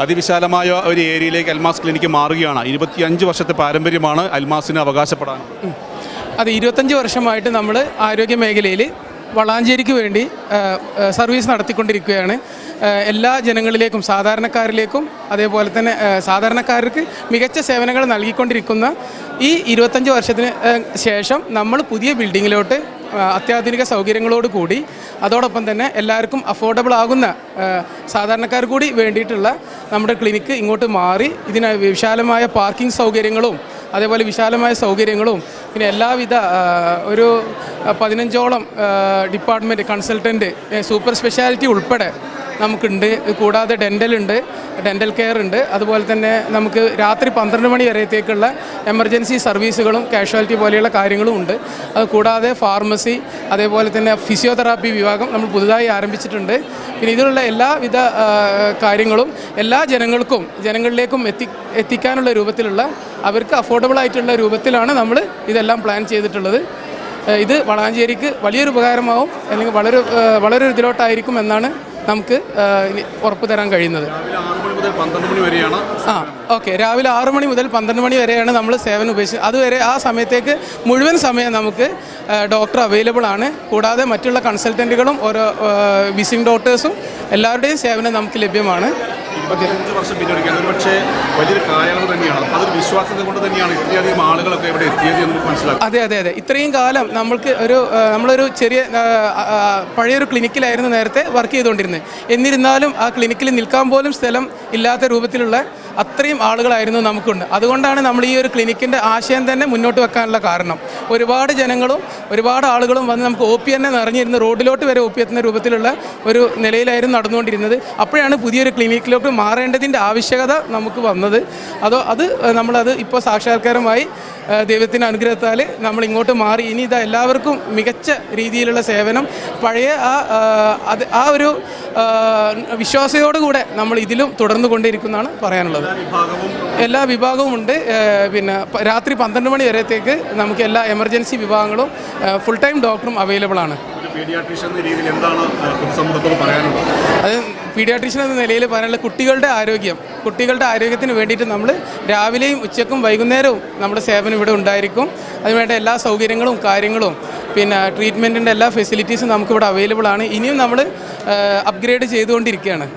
അതിവിശാലമായ ഒരു ഏരിയയിലേക്ക് അൽമാസ് ക്ലിനിക്ക് മാറുകയാണ്. ഇരുപത്തിയഞ്ച് വർഷത്തെ പാരമ്പര്യമാണ് അൽമാസിന് അവകാശപ്പെടാൻ. അത് ഇരുപത്തഞ്ച് വർഷമായിട്ട് നമ്മൾ ആരോഗ്യ മേഖലയിൽ വളാഞ്ചേരിക്ക് വേണ്ടി സർവീസ് നടത്തിക്കൊണ്ടിരിക്കുകയാണ്. എല്ലാ ജനങ്ങളിലേക്കും സാധാരണക്കാരിലേക്കും അതേപോലെ തന്നെ സാധാരണക്കാർക്ക് മികച്ച സേവനങ്ങൾ നൽകിക്കൊണ്ടിരിക്കുന്ന ഈ ഇരുപത്തഞ്ച് വർഷത്തിന് ശേഷം നമ്മൾ പുതിയ ബിൽഡിങ്ങിലോട്ട് അത്യാധുനിക സൗകര്യങ്ങളോട് കൂടി അതോടൊപ്പം തന്നെ എല്ലാവർക്കും അഫോർഡബിൾ ആകുന്ന സാധാരണക്കാർ കൂടി വേണ്ടിയിട്ടുള്ള നമ്മുടെ ക്ലിനിക്ക് ഇങ്ങോട്ട് മാറി. ഇതിന് വിശാലമായ പാർക്കിംഗ് സൗകര്യങ്ങളും അതേപോലെ വിശാലമായ സൗകര്യങ്ങളും പിന്നെ എല്ലാവിധ ഒരു പതിനഞ്ചോളം ഡിപ്പാർട്ട്മെന്റ് കൺസൾട്ടന്റ് സൂപ്പർ സ്പെഷ്യാലിറ്റി ഉൾപ്പെടെ നമുക്കുണ്ട്. കൂടാതെ ഡെന്റൽ ഉണ്ട് ഡെന്റൽ കെയർ ഉണ്ട്. അതുപോലെ തന്നെ നമുക്ക് രാത്രി പന്ത്രണ്ട് മണി വരത്തേക്കുള്ള എമർജൻസി സർവീസുകളും കാഷ്വാലിറ്റി പോലെയുള്ള കാര്യങ്ങളും ഉണ്ട്. അത് കൂടാതെ ഫാർമസി അതേപോലെ തന്നെ ഫിസിയോതെറാപ്പി വിഭാഗം നമ്മൾ പുതുതായി ആരംഭിച്ചിട്ടുണ്ട്. പിന്നെ ഇതിനുള്ള എല്ലാവിധ കാര്യങ്ങളും എല്ലാ ജനങ്ങൾക്കും ജനങ്ങളിലേക്കും എത്തി എത്തിക്കാനുള്ള രൂപത്തിലുള്ള അവർക്ക് അഫോർഡബിൾ ആയിട്ടുള്ള രൂപത്തിലാണ് നമ്മൾ ഇതെല്ലാം പ്ലാൻ ചെയ്തിട്ടുള്ളത്. ഇത് വളാഞ്ചേരിക്ക് വലിയൊരു ഉപകാരമാവും അല്ലെങ്കിൽ വളരെ വളരെ ഇതിലോട്ടായിരിക്കും എന്നാണ് നമുക്ക് ഉറപ്പ് തരാൻ കഴിയുന്നത്. ആ ഓക്കെ. രാവിലെ ആറു മണി മുതൽ പന്ത്രണ്ട് മണി വരെയാണ് നമ്മൾ സേവനം ഉപയോഗിച്ചത് അതുവരെ ആ സമയത്തേക്ക് മുഴുവൻ സമയം നമുക്ക് ഡോക്ടർ അവൈലബിൾ ആണ്. കൂടാതെ മറ്റുള്ള കൺസൾട്ടന്റുകളും ഓരോ വിസിംഗ് ഡോക്ടേഴ്സും എല്ലാവരുടെയും സേവനം നമുക്ക് ലഭ്യമാണ്. ഇരുപത്തിയഞ്ച് വർഷം പിന്നിടുകയാണ് ഒരു പക്ഷേ വലിയൊരു കാലയളവ് തന്നെയാണ്. അതൊരു വിശ്വാസത്തെ കൊണ്ട് തന്നെയാണ് ഇത്രയധികം ആളുകളൊക്കെ ഇവിടെ എത്തിയത് എന്ന് മനസ്സിലാക്കും. അതെ അതെ അതെ. ഇത്രയും കാലം നമ്മൾക്ക് ഒരു നമ്മളൊരു ചെറിയ പഴയൊരു ക്ലിനിക്കിലായിരുന്നു നേരത്തെ വർക്ക് ചെയ്തുകൊണ്ടിരുന്നത്. എന്നിരുന്നാലും ആ ക്ലിനിക്കിൽ നിൽക്കാൻ പോലും സ്ഥലം ഇല്ലാത്ത രൂപത്തിലുള്ള അത്രയും ആളുകളായിരുന്നു നമുക്കുണ്ട്. അതുകൊണ്ടാണ് നമ്മൾ ഈ ഒരു ക്ലിനിക്കിന്റെ ആശയം തന്നെ മുന്നോട്ട് വെക്കാനുള്ള കാരണം. ഒരുപാട് ജനങ്ങളും ഒരുപാട് ആളുകളും വന്ന് നമുക്ക് ഒ പി തന്നെ നിറഞ്ഞിരുന്ന റോഡിലോട്ട് വരെ ഒ പി എത്തുന്ന രൂപത്തിലുള്ള ഒരു നിലയിലായിരുന്നു നടന്നുകൊണ്ടിരുന്നത്. അപ്പോഴാണ് പുതിയൊരു ക്ലിനിക്കിലോട്ട് മാറേണ്ടതിന്റെ ആവശ്യകത നമുക്ക് വന്നത്. അതോ അത് നമ്മളത് ഇപ്പോൾ സാക്ഷാത്കാരമായി ദൈവത്തിന്റെ അനുഗ്രഹത്താൽ നമ്മൾ ഇങ്ങോട്ട് മാറി. ഇനി ഇതാ എല്ലാവർക്കും മികച്ച രീതിയിലുള്ള സേവനം. പഴയ ആ, അത് ആ ഒരു ആ, വിശ്വാസയോടുകൂടെ നമ്മൾ ഇതിലും തുടർന്നു കൊണ്ടിരിക്കുന്നതാണ് പറയാനുള്ളത്. എല്ലാ വിഭാഗവും ഉണ്ട്. പിന്നെ രാത്രി പന്ത്രണ്ട് മണി വരത്തേക്ക് നമുക്ക് എല്ലാ എമർജൻസി വിഭാഗങ്ങളും ഫുൾ ടൈം ഡോക്ടറും അവൈലബിൾ ആണ്. അത് പീഡിയാട്രീഷ്യൻ എന്ന നിലയിൽ പറയാനുള്ള കുട്ടികളുടെ ആരോഗ്യം. കുട്ടികളുടെ ആരോഗ്യത്തിന് വേണ്ടിയിട്ട് നമ്മൾ രാവിലെയും ഉച്ചക്കും വൈകുന്നേരവും നമ്മുടെ സേവനം ഇവിടെ ഉണ്ടായിരിക്കും. അതിനുവേണ്ട എല്ലാ സൗകര്യങ്ങളും കാര്യങ്ങളും പിന്നെ ട്രീറ്റ്മെന്റിന്റെ എല്ലാ ഫെസിലിറ്റീസും നമുക്കിവിടെ അവൈലബിൾ ആണ്. ഇനിയും നമ്മൾ അപ്ഗ്രേഡ് ചെയ്തുകൊണ്ടിരിക്കുകയാണ്.